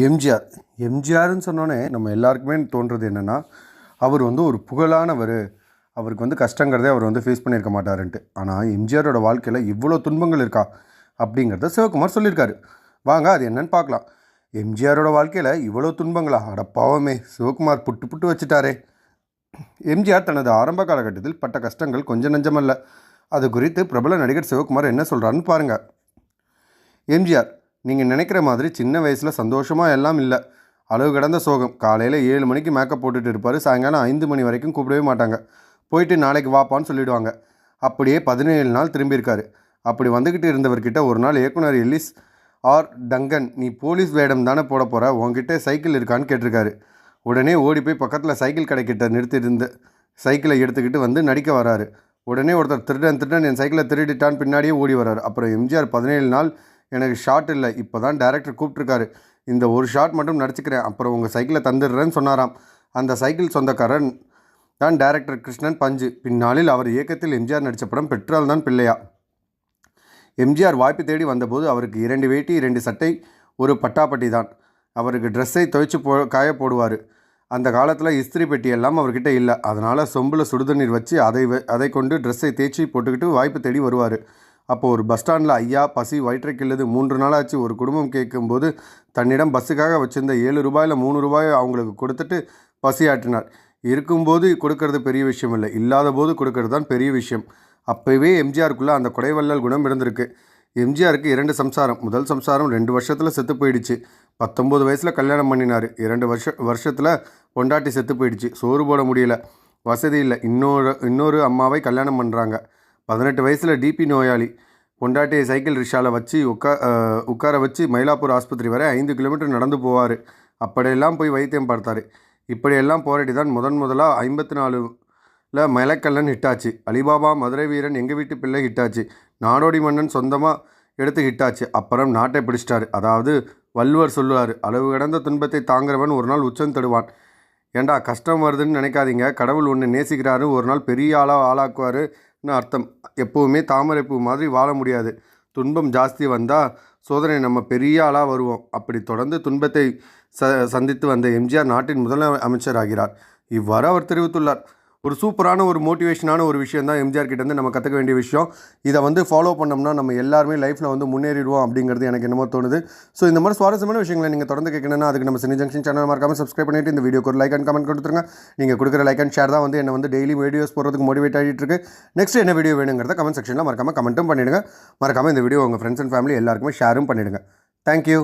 எம்ஜிஆர். எம்ஜிஆர்னு சொன்னோன்னே நம்ம எல்லாருக்குமே தோன்றது என்னென்னா அவர் வந்து ஒரு புகழானவர். அவருக்கு வந்து கஷ்டங்கிறதே அவர் வந்து ஃபேஸ் பண்ணியிருக்க மாட்டாருன்ட்டு. ஆனால் எம்ஜிஆரோட வாழ்க்கையில் இவ்வளோ துன்பங்கள் இருக்கா? அப்படிங்கிறத சிவகுமார் சொல்லியிருக்காரு. வாங்க அது என்னன்னு பார்க்கலாம். எம்ஜிஆரோட வாழ்க்கையில் இவ்வளோ துன்பங்களா? அட பாவமே சிவகுமார் புட்டு புட்டு வச்சுட்டாரே. எம்ஜிஆர் தனது ஆரம்ப காலகட்டத்தில் பட்ட கஷ்டங்கள் கொஞ்சம் நஞ்சமல்ல. அது குறித்து பிரபல நடிகர் சிவகுமார் என்ன சொல்கிறாருன்னு பாருங்கள் எம்ஜிஆர் நீங்கள் நினைக்கிற மாதிரி சின்ன வயசில் சந்தோஷமாக எல்லாம் இல்லை. அளவு கடந்த சோகம். காலையில் ஏழு மணிக்கு மேக்கப் போட்டுட்டு இருப்பார். சாயங்காலம் ஐந்து மணி வரைக்கும் கூப்பிடவே மாட்டாங்க. போயிட்டு நாளைக்கு வாப்பான்னு சொல்லிடுவாங்க. அப்படியே பதினேழு நாள் திரும்பியிருக்காரு அப்படி வந்துக்கிட்டு இருந்தவர்கிட்ட ஒரு நாள் இயக்குனர் எல்லிஸ் ஆர். டங்கன் நீ போலீஸ் வேடம் தானே போட போகிற உன்கிட்ட சைக்கிள் இருக்கான்னு கேட்டிருக்காரு. உடனே ஓடி போய் பக்கத்தில் சைக்கிள் கடைக்கிட்ட நிறுத்திருந்து சைக்கிளை எடுத்துக்கிட்டு வந்து நடிக்க வராரு. உடனே ஒருத்தர் திருடன் திருடன் என் சைக்கிளை திருடிட்டான். பின்னாடியே ஓடி வராரு. அப்புறம் எம்ஜிஆர் பதினேழு நாள் எனக்கு ஷாட் இல்லை. இப்போ தான் டேரக்டர் கூப்பிட்ருக்காரு இந்த ஒரு ஷாட் மட்டும் நடிச்சுக்கிறேன். அப்புறம் உங்கள் சைக்கிளை தந்துடுறேன்னு சொன்னாராம். அந்த சைக்கிள் சொந்தக்காரன் தான் டேரக்டர் கிருஷ்ணன் பஞ்சு. பின்னாளில் அவர் இயக்கத்தில் எம்ஜிஆர் நடித்த படம் பெற்றால் தான் பிள்ளையா? எம்ஜிஆர் வாய்ப்பு தேடி வந்தபோது அவருக்கு இரண்டு வேட்டி இரண்டு சட்டை ஒரு பட்டாப்பட்டி தான். அவருக்கு ட்ரெஸ்ஸை துவைச்சு போ காய போடுவார். அந்த காலத்தில் இஸ்திரி பெட்டி எல்லாம் அவர்கிட்ட இல்லை. அதனால் சொம்பில் சுடுதண்ணீர் வச்சு அதை அதை கொண்டு ட்ரெஸ்ஸை தேய்ச்சி போட்டுக்கிட்டு வாய்ப்பு தேடி வருவார். அப்போ ஒரு பஸ் ஸ்டாண்டில் ஐயா பசி வயிற்றைக்கில்லது மூன்று நாளாச்சு. ஒரு குடும்பம் கேட்கும்போது தன்னிடம் பஸ்ஸுக்காக வச்சிருந்த ஏழு ரூபாயில் மூணு ரூபாய் அவங்களுக்கு கொடுத்துட்டு பசி ஆற்றினார் இருக்கும்போது கொடுக்கறது பெரிய விஷயம் இல்லை. இல்லாத போது கொடுக்கறது தான் பெரிய விஷயம். அப்போவே எம்ஜிஆருக்குள்ளே அந்த கொடைவள்ளல் குணம் இருந்திருக்கு. எம்ஜிஆருக்கு இரண்டு சம்சாரம். முதல் சம்சாரம் ரெண்டு வருஷத்தில் செத்து போயிடுச்சு. பத்தொம்போது வயசில் கல்யாணம் பண்ணினார். இரண்டு வருஷ வருஷத்தில் பொண்டாட்டி செத்து போயிடுச்சு. சோறு போட முடியல. வசதி இல்லை. இன்னொரு இன்னொரு அம்மாவை கல்யாணம் பண்ணுறாங்க பதினெட்டு வயசில் டிபி நோயாளி. பொண்டாட்டியை சைக்கிள் ரிக்ஷாவில் வச்சு உட்கா உட்கார வச்சு மயிலாப்பூர் ஆஸ்பத்திரி வரை ஐந்து கிலோமீட்டர் நடந்து போவார். அப்படியெல்லாம் போய் வைத்தியம் பார்த்தார். இப்படியெல்லாம் போராடி தான் முதன் முதலாக ஐம்பத்தி நாலுல மலைக்கல்லன் ஹிட்டாச்சு. அலிபாபா மதுரை வீரன் எங்கள் வீட்டு பிள்ளை ஹிட்டாச்சு. நாடோடி மன்னன் சொந்தமாக எடுத்து ஹிட்டாச்சு. அப்புறம் நாட்டை பிடிச்சிட்டாரு. அதாவது வள்ளுவர் சொல்லுவார் அளவு கடந்த துன்பத்தை தாங்குறவன் ஒரு நாள் உச்சம் தடுவான். ஏண்டா கஷ்டம் வருதுன்னு நினைக்காதீங்க. கடவுள் ஒன்று நேசிக்கிறாரு. ஒரு நாள் பெரிய ஆளாக ஆளாக்குவார். அர்த்தம். எப்போவுமே தாமரைப்பூ மாதிரி வாழ முடியாது. துன்பம் ஜாஸ்தி வந்தால் சோதனை நம்ம பெரிய ஆளாக வருவோம். அப்படி தொடர்ந்து துன்பத்தை ச சந்தித்து வந்த எம்ஜிஆர் நாட்டின் முதல் அமைச்சர் ஆகிறார் இவ்வாறு அவர் தெரிவித்துள்ளார். ஒரு சூப்பரான ஒரு மோட்டிவேஷனான ஒரு விஷயம் தான் எம்ஜிஆர் கிட்டேருந்து நம்ம கற்றுக்க வேண்டிய விஷயம். இதை வந்து ஃபாலோ பண்ணோம்னா நம்ம எல்லாருமே லைஃப்பில் வந்து முன்னேறிடுவோம் அப்படிங்கிறது எனக்கு என்னமோ தோணுது. ஸோ இந்த மாதிரி சுவாரஸ்யமான விஷயங்களை நீங்கள் தொடர்ந்து கேட்கணும்னா அதுக்கு நம்ம சினி ஜங்ஷன் சேனல் மறக்காமல் சப்ஸ்கிரைப் பண்ணிட்டு இந்த வீடியோக்கு ஒரு லைக் அண்ட் கமெண்ட் கொடுத்துருங்க. நீங்கள் கொடுக்குற லைக் அண்ட் ஷேர் தான் வந்து என்ன வந்து டெய்லி வீடியோஸ் போடுறதுக்கு மோட்டிவேட் ஆகிட்டு இருக்கு. நெக்ஸ்ட் என்ன வீடியோ வேணுங்கிறத கமெண்ட் செக்ஷனில் மறக்காமல் கமெண்ட்டும் பண்ணிடுங்க. மறக்காமல் இந்த வீடியோ உங்கள் ஃப்ரெண்ட்ஸ் அண்ட் ஃபேமிலி எல்லாருக்குமே ஷேரும் பண்ணிடுங்க. தேங்க்யூ